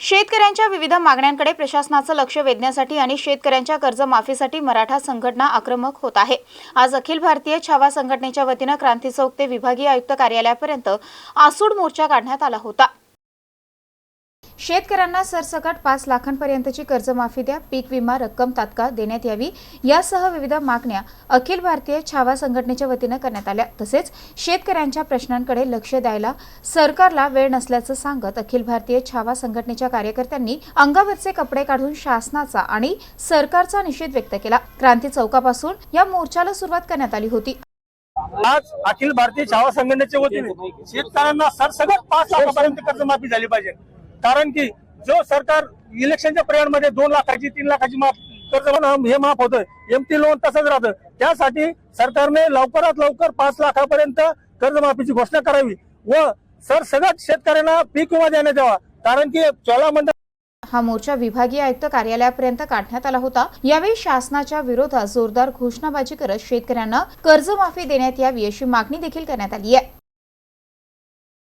शेतकऱ्यांच्या विविध मागण्यांकडे प्रशासनाचं लक्ष वेधण्यासाठी आणि शेतकऱ्यांच्या कर्जमाफीसाठी मराठा संघटना आक्रमक होत आहे. आज अखिल भारतीय छावा संघटनेच्या वतीनं क्रांती चौक ते विभागीय आयुक्त कार्यालयापर्यंत आसूड मोर्चा काढण्यात आला होता. शेतकऱ्यांना सरसकट पाच लाखांपर्यंतची कर्जमाफी द्या पीक विमा रक्कम तात्काळ देण्यात यावी यासह विविध मागण्या अखिल भारतीय छावा संघटनेच्या वतीनं करण्यात आल्या. तसेच शेतकऱ्यांच्या प्रश्नांकडे लक्ष द्यायला सरकारला वेळ नसल्याचं सांगत अखिल भारतीय छावा संघटनेच्या कार्यकर्त्यांनी अंगावरचे कपडे काढून शासनाचा आणि सरकारचा निषेध व्यक्त केला. क्रांती चौकापासून या मोर्चाला सुरुवात करण्यात आली होती. आज अखिल भारतीय छावा संघटनेच्या वतीने शेतकऱ्यांना सरसगट पाच लाखापर्यंत कर्जमाफी झाली पाहिजे. कारण की जो सरकार इलेक्शनच्या पिरियड दोन लाखाची तीन लाखाची माफ कर्ज म्हणून हे माफ होतं एमटी लोन तसंच राहतं. त्यासाठी सरकारने लवकरात लवकर पाच लाखापर्यंत कर्जमाफीची घोषणा करावी. व सर सगळ्याच शेतकऱ्यांना पीक विमा देण्यात यावा. कारण की ज्वालामंडळ हा मोर्चा विभागीय आयुक्त कार्यालयापर्यंत काढण्यात आला होता. यावेळी शासनाच्या विरोधात जोरदार घोषणाबाजी करत शेतकऱ्यांना कर्जमाफी देण्यात यावी अशी मागणी देखील करण्यात आली आहे.